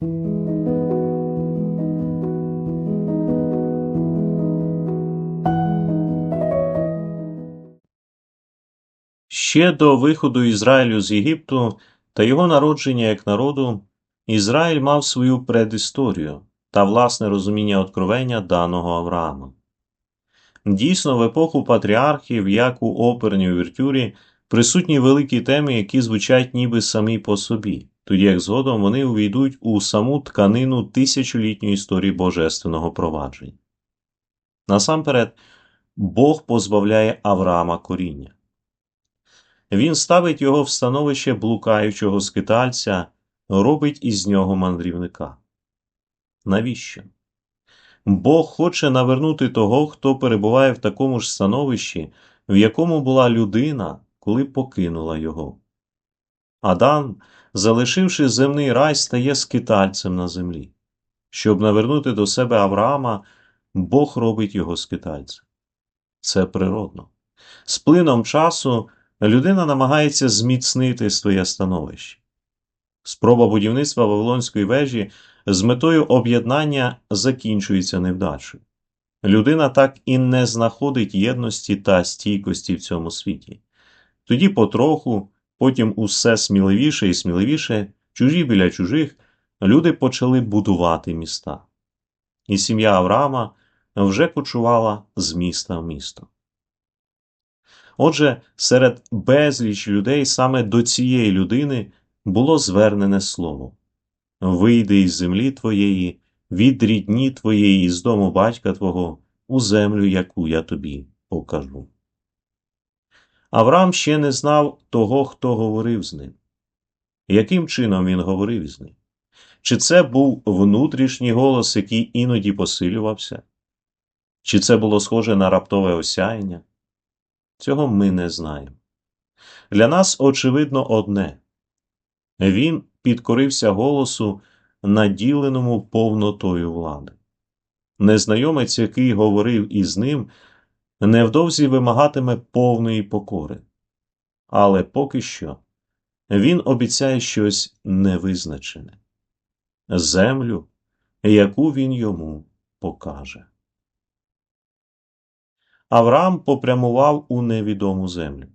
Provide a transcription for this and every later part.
Ще до виходу Ізраїлю з Єгипту та його народження як народу, Ізраїль мав свою предісторію та власне розуміння откровення даного Авраама. Дійсно, в епоху патріархів, як у оперній увертюрі, присутні великі теми, які звучать ніби самі по собі, тоді як згодом вони увійдуть у саму тканину тисячолітньої історії божественного провадження. Насамперед, Бог позбавляє Авраама коріння. Він ставить його в становище блукаючого скитальця, робить із нього мандрівника. Навіщо? Бог хоче навернути того, хто перебуває в такому ж становищі, в якому була людина, коли покинула його. Адам, залишивши земний рай, стає скитальцем на землі. Щоб навернути до себе Авраама, Бог робить його скитальцем. Це природно. З плином часу людина намагається зміцнити своє становище. Спроба будівництва Вавилонської вежі з метою об'єднання закінчується невдачею. Людина так і не знаходить єдності та стійкості в цьому світі. Тоді потроху, потім усе сміливіше і сміливіше, чужі біля чужих, люди почали будувати міста. І сім'я Авраама вже кочувала з міста в місто. Отже, серед безліч людей саме до цієї людини було звернене слово Вийди із землі твоєї, від рідні твоєї з дому батька твого, у землю, яку я тобі покажу. Авраам ще не знав того, хто говорив з ним. Яким чином він говорив з ним? Чи це був внутрішній голос, який іноді посилювався? Чи це було схоже на раптове осяяння? Цього ми не знаємо. Для нас очевидно одне він підкорився голосу, наділеному повнотою влади. Незнайомець, який говорив із ним, невдовзі вимагатиме повної покори. Але поки що він обіцяє щось невизначене землю, яку він йому покаже. Авраам попрямував у невідому землю.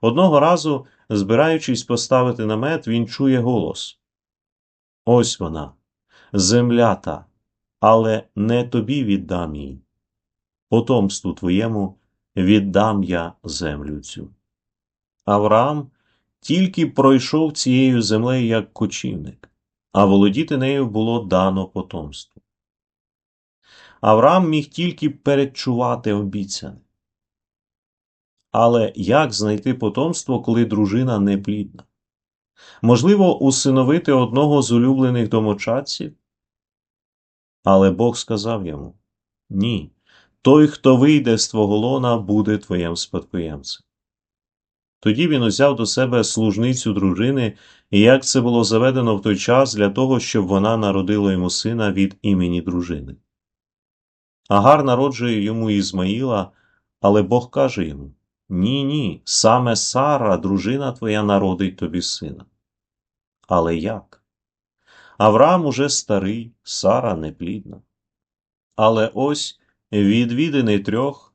Одного разу, збираючись поставити намет, він чує голос Ось вона, земля та, але не тобі віддам її. Потомству твоєму віддам я землю цю. Авраам тільки пройшов цією землею як кочівник, а володіти нею було дано потомству. Авраам міг тільки передчувати обіцяне. Але як знайти потомство, коли дружина неплідна? Можливо, усиновити одного з улюблених домочадців? Але Бог сказав йому Ні, той, хто вийде з твого лона, буде твоїм спадкоємцем. Тоді він узяв до себе служницю дружини, і як це було заведено в той час для того, щоб вона народила йому сина від імені дружини. Агар народжує йому Ізмаїла, але Бог каже йому Ні, ні, саме Сара, дружина твоя, народить тобі сина. Але як? Авраам уже старий, Сара неплідна. Але ось відвідини трьох,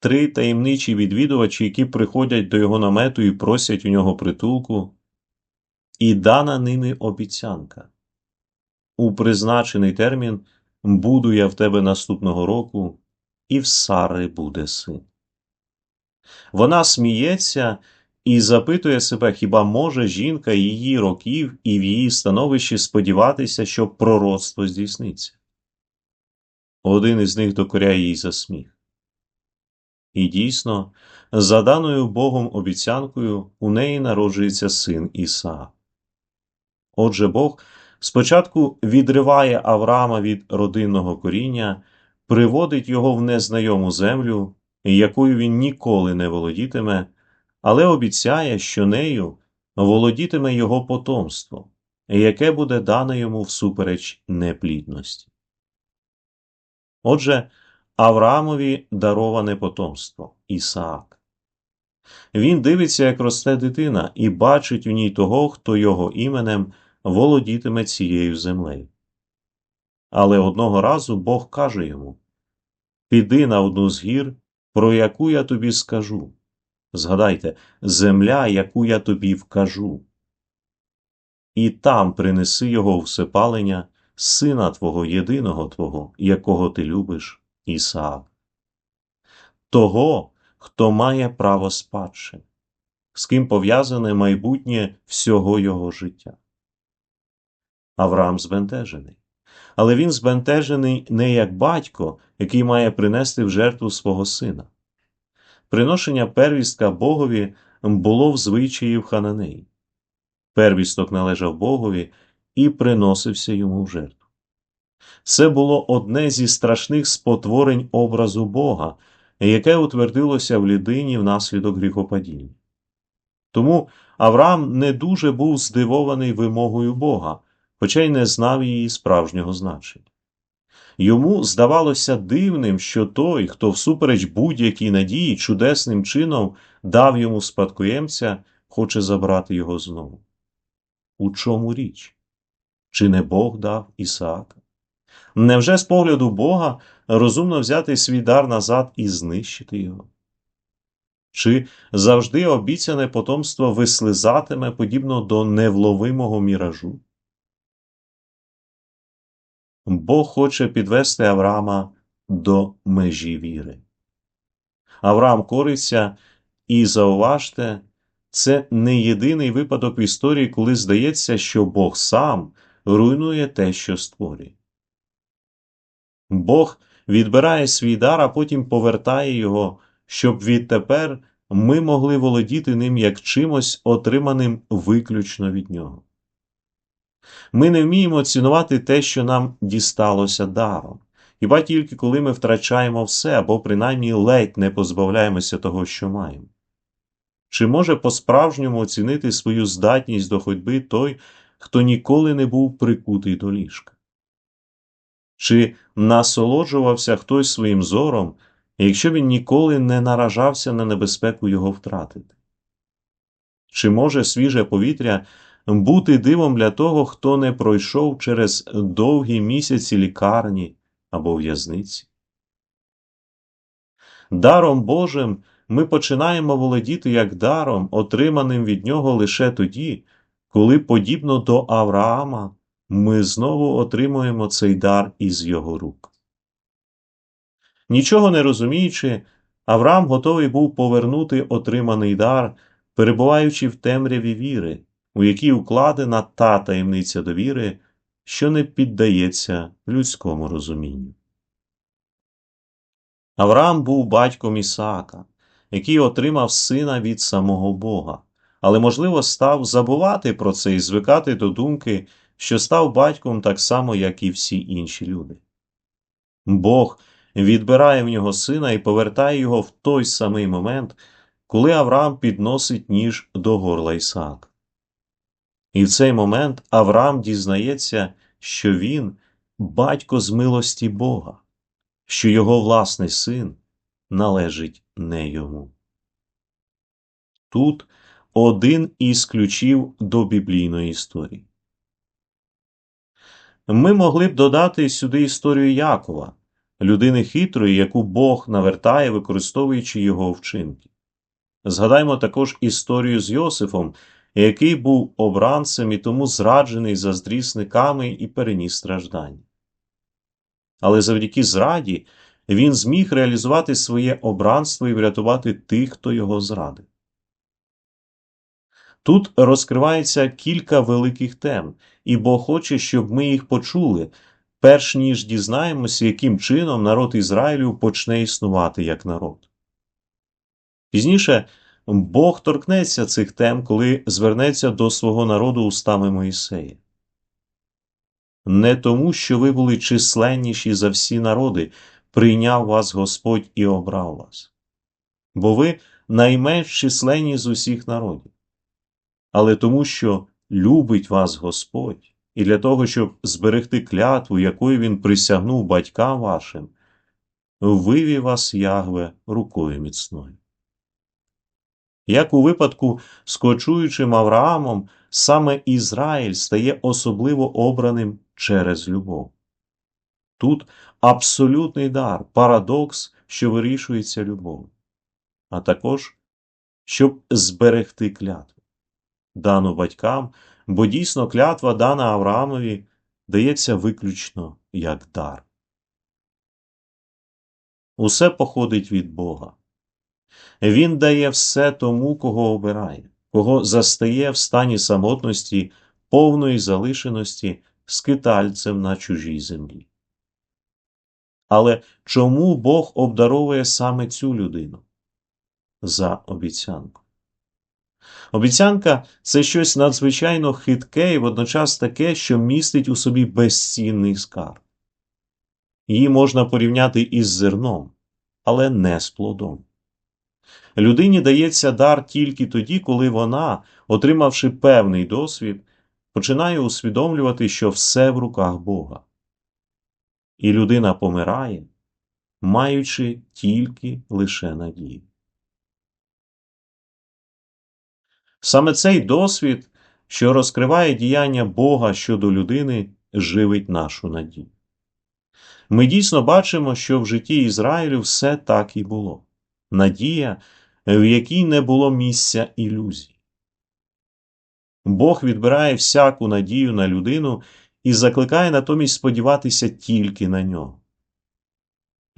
три таємничі відвідувачі, які приходять до його намету і просять у нього притулку, і дана ними обіцянка. У призначений термін буду я в тебе наступного року, і в Сари буде син. Вона сміється і запитує себе, хіба може жінка її років і в її становищі сподіватися, що пророцтво здійсниться. Один із них докоряє їй за сміх. І дійсно, за даною Богом обіцянкою, у неї народжується син Ісаа. Отже Бог спочатку відриває Авраама від родинного коріння, приводить його в незнайому землю, якою він ніколи не володітиме, але обіцяє, що нею володітиме його потомство, яке буде дане йому всупереч неплідності. Отже, Авраамові дароване потомство Ісаак. Він дивиться, як росте дитина, і бачить у ній того, хто його іменем володітиме цією землею. Але одного разу Бог каже йому Піди на одну з гір, про яку я тобі скажу. Згадайте, земля, яку я тобі вкажу. І там принеси його всепалення, сина твого єдиного твого, якого ти любиш, Ісаак. Того, хто має право спадщини, з ким пов'язане майбутнє всього його життя. Авраам збентежений. Але він збентежений не як батько, який має принести в жертву свого сина. Приношення первістка Богові було в звичаї в Хананеї. Первісток належав Богові і приносився йому в жертву. Це було одне зі страшних спотворень образу Бога, яке утвердилося в людині внаслідок гріхопадіння. Тому Авраам не дуже був здивований вимогою Бога, хоча й не знав її справжнього значення. Йому здавалося дивним, що той, хто всупереч будь-якій надії чудесним чином дав йому спадкоємця, хоче забрати його знову. У чому річ? Чи не Бог дав Ісаака? Невже з погляду Бога розумно взяти свій дар назад і знищити його? Чи завжди обіцяне потомство вислизатиме подібно до невловимого міражу? Бог хоче підвести Авраама до межі віри. Авраам кориться, і зауважте, це не єдиний випадок в історії, коли здається, що Бог сам руйнує те, що створює. Бог відбирає свій дар, а потім повертає його, щоб відтепер ми могли володіти ним як чимось, отриманим виключно від нього. Ми не вміємо цінувати те, що нам дісталося даром, хіба тільки коли ми втрачаємо все або принаймні ледь не позбавляємося того, що маємо. Чи може по-справжньому оцінити свою здатність до ходьби той, хто ніколи не був прикутий до ліжка? Чи насолоджувався хтось своїм зором, якщо він ніколи не наражався на небезпеку його втратити? Чи може свіже повітря бути дивом для того, хто не пройшов через довгі місяці лікарні або в'язниці? Даром Божим ми починаємо володіти як даром, отриманим від нього лише тоді, коли, подібно до Авраама, ми знову отримуємо цей дар із його рук. Нічого не розуміючи, Авраам готовий був повернути отриманий дар, перебуваючи в темряві віри, у якій укладена та таємниця довіри, що не піддається людському розумінню. Авраам був батьком Ісаака, який отримав сина від самого Бога, але, можливо, став забувати про це і звикати до думки, що став батьком так само, як і всі інші люди. Бог відбирає в нього сина і повертає його в той самий момент, коли Авраам підносить ніж до горла Ісаака. І в цей момент Авраам дізнається, що він батько з милості Бога, що його власний син належить не йому. Тут один із ключів до біблійної історії. Ми могли б додати сюди історію Якова, людини хитрої, яку Бог навертає, використовуючи його вчинки. Згадаймо також історію з Йосифом, який був обранцем і тому зраджений заздрісниками і переніс страждання. Але завдяки зраді він зміг реалізувати своє обранство і врятувати тих, хто його зрадив. Тут розкривається кілька великих тем, і Бог хоче, щоб ми їх почули, перш ніж дізнаємося, яким чином народ Ізраїлю почне існувати як народ. Пізніше Бог торкнеться цих тем, коли звернеться до свого народу устами Моїсея. Не тому, що ви були численніші за всі народи, прийняв вас Господь і обрав вас, бо ви найменш численні з усіх народів, але тому, що любить вас Господь, і для того, щоб зберегти клятву, якою Він присягнув батькам вашим, вивів вас Ягве рукою міцною. Як у випадку з кочуючим Авраамом, саме Ізраїль стає особливо обраним через любов. Тут абсолютний дар, парадокс, що вирішується любов'ю, а також щоб зберегти клятву, дану батькам, бо дійсно клятва дана Авраамові дається виключно як дар. Усе походить від Бога. Він дає все тому, кого обирає, кого застає в стані самотності, повної залишеності скитальцем на чужій землі. Але чому Бог обдаровує саме цю людину? За обіцянку. Обіцянка це щось надзвичайно хитке і водночас таке, що містить у собі безцінний скарб. Її можна порівняти із зерном, але не з плодом. Людині дається дар тільки тоді, коли вона, отримавши певний досвід, починає усвідомлювати, що все в руках Бога. І людина помирає, маючи тільки лише надію. Саме цей досвід, що розкриває діяння Бога щодо людини, живить нашу надію. Ми дійсно бачимо, що в житті Ізраїлю все так і було надія, в якій не було місця ілюзій. Бог відбирає всяку надію на людину і закликає натомість сподіватися тільки на нього.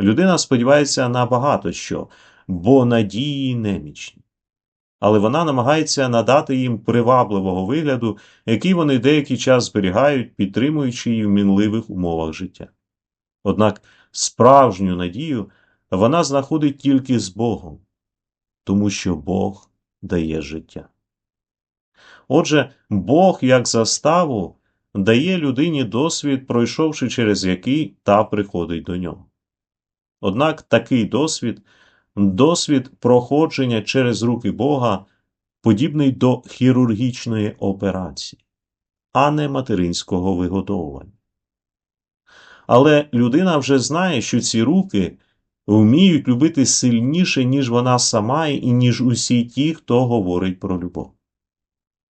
Людина сподівається на багато що, бо надії немічні. Але вона намагається надати їм привабливого вигляду, який вони деякий час зберігають, підтримуючи її в мінливих умовах життя. Однак справжню надію вона знаходить тільки з Богом, тому що Бог дає життя. Отже, Бог, як заставу, дає людині досвід, пройшовши через який та приходить до нього. Однак такий досвід, досвід проходження через руки Бога, подібний до хірургічної операції, а не материнського виготовування. Але людина вже знає, що ці руки вміють любити сильніше, ніж вона сама і ніж усі ті, хто говорить про любов.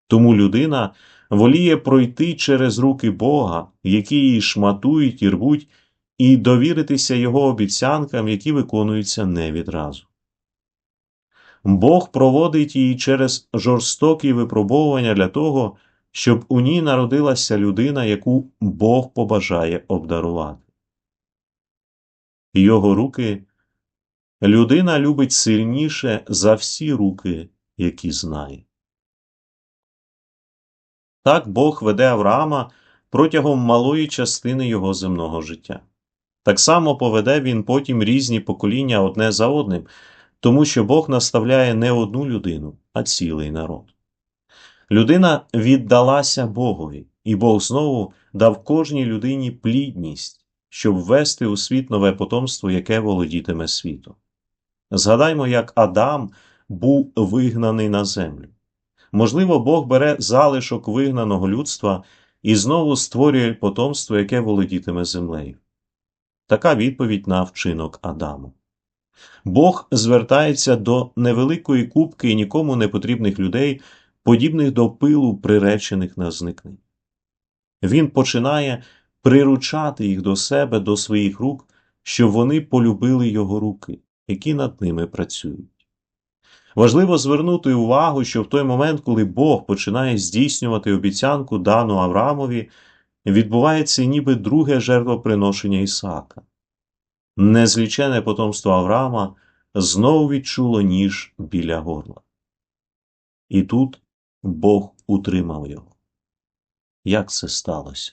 Тому людина воліє пройти через руки Бога, які її шматують і рвуть, і довіритися Його обіцянкам, які виконуються не відразу. Бог проводить її через жорстокі випробовування для того, щоб у ній народилася людина, яку Бог побажає обдарувати. Його руки людина любить сильніше за всі руки, які знає. Так Бог веде Авраама протягом малої частини його земного життя. Так само поведе він потім різні покоління одне за одним, тому що Бог наставляє не одну людину, а цілий народ. Людина віддалася Богові, і Бог знову дав кожній людині плідність, щоб ввести у світ нове потомство, яке володітиме світом. Згадаймо, як Адам був вигнаний на землю. Можливо, Бог бере залишок вигнаного людства і знову створює потомство, яке володітиме землею. Така відповідь на вчинок Адаму. Бог звертається до невеликої кубки і нікому не потрібних людей, подібних до пилу, приречених на зникнення. Він починає приручати їх до себе, до своїх рук, щоб вони полюбили його руки, які над ними працюють. Важливо звернути увагу, що в той момент, коли Бог починає здійснювати обіцянку дану Авраамові, відбувається ніби друге жертвоприношення Ісаака. Незлічене потомство Авраама знову відчуло ніж біля горла. І тут Бог утримав його. Як це сталося?